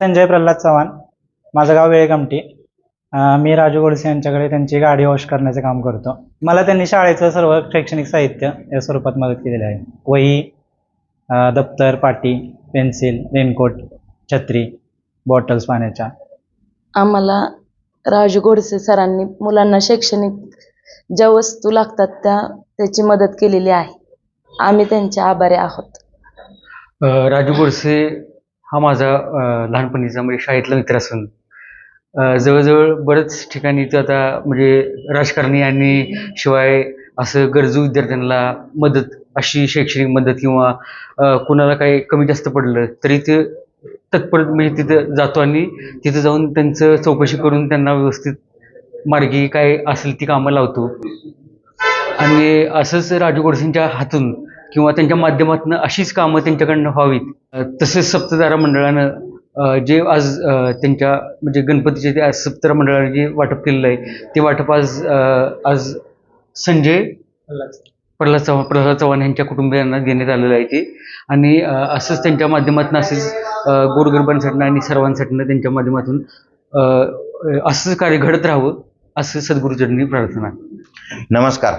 संजय प्रल्हाद चव्हाण माझं गाव वेळगमटी मी राजू गोडसे यांच्याकडे त्यांची गाडी वॉश करण्याचं काम करतो. मला त्यांनी शाळेचं सर्व शैक्षणिक साहित्य या स्वरूपात मदत केलेली आहे. वही दप्तर पाटी पेन्सिल रेनकोट छत्री बॉटल्स पाण्याच्या. आम्हाला राजू गोडसे सरांनी मुलांना शैक्षणिक ज्या वस्तू लागतात त्या त्याची मदत केलेली आहे. आम्ही त्यांचे आभारी आहोत. राजू गोडसे हा माझा लहानपणीचा म्हणजे शाळेतला मित्र असून. जवळजवळ बरंच ठिकाणी तो आता म्हणजे राजकारणी आणि शिवाय असं गरजू विद्यार्थ्यांना मदत अशी शैक्षणिक मदत किंवा कुणाला काही कमी जास्त पडलं तरी ते तत्पर म्हणजे तिथं जातो आणि तिथं जाऊन त्यांचं चौकशी करून त्यांना व्यवस्थित मार्गी काय असेल ती कामं लावतो. आणि असंच राजू गोडसेंच्या हातून किंवा त्यांच्या माध्यमातून अशीच कामं त्यांच्याकडनं व्हावीत. तसेच सप्तदारा मंडळानं जे आज त्यांच्या म्हणजे गणपतीचे ते आज सप्ततारा मंडळाने जे वाटप केलेलं आहे ते वाटप आज आज संजय प्रल्हाद चव्हाण प्रल्हाद चव्हाण यांच्या कुटुंबियांना देण्यात आलेलं आहे ते. आणि असंच त्यांच्या माध्यमातून असेच गोरगरबांसाठी आणि सर्वांसाठी त्यांच्या माध्यमातून असंच कार्य घडत राहावं असं सद्गुरुचरणी प्रार्थना नमस्कार.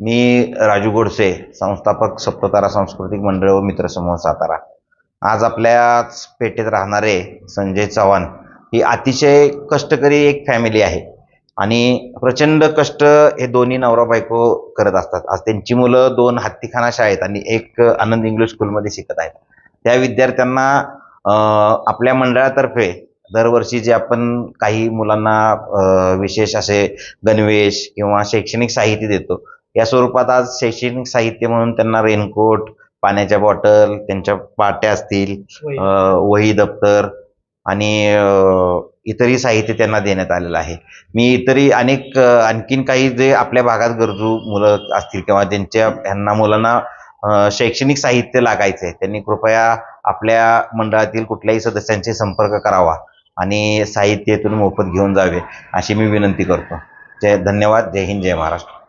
मी राजू गोडसे संस्थापक सप्ततारा सांस्कृतिक मंडळ व मित्रसमूह सातारा. आज आपल्याच पेठेत राहणारे संजय चव्हाण ही अतिशय कष्टकरी एक फॅमिली आहे. आणि प्रचंड कष्ट हे दोन्ही नवरा बायको करत असतात. आज त्यांची मुलं दोन हत्तीखाना शाळेत आणि एक आनंद इंग्लिश स्कूलमध्ये शिकत आहेत. त्या विद्यार्थ्यांना आपल्या मंडळातर्फे दरवर्षी जे आपण काही मुलांना विशेष असे गणवेश किंवा शैक्षणिक साहित्य देतो या स्वरूपात आज शैक्षणिक साहित्य म्हणून त्यांना रेनकोट पाण्याच्या बॉटल त्यांच्या पाट्या असतील वही. दप्तर आणि इतरही साहित्य त्यांना देण्यात आलेलं आहे. मी इतरही अनेक आणखीन काही जे आपल्या भागात गरजू मुलं असतील किंवा ज्यांच्या ह्यांना मुलांना शैक्षणिक साहित्य लागायचं आहे त्यांनी कृपया आपल्या मंडळातील कुठल्याही सदस्यांशी संपर्क करावा आणि साहित्य इथून मोफत घेऊन जावे अशी मी विनंती करतो. जय धन्यवाद. जय हिंद जय महाराष्ट्र.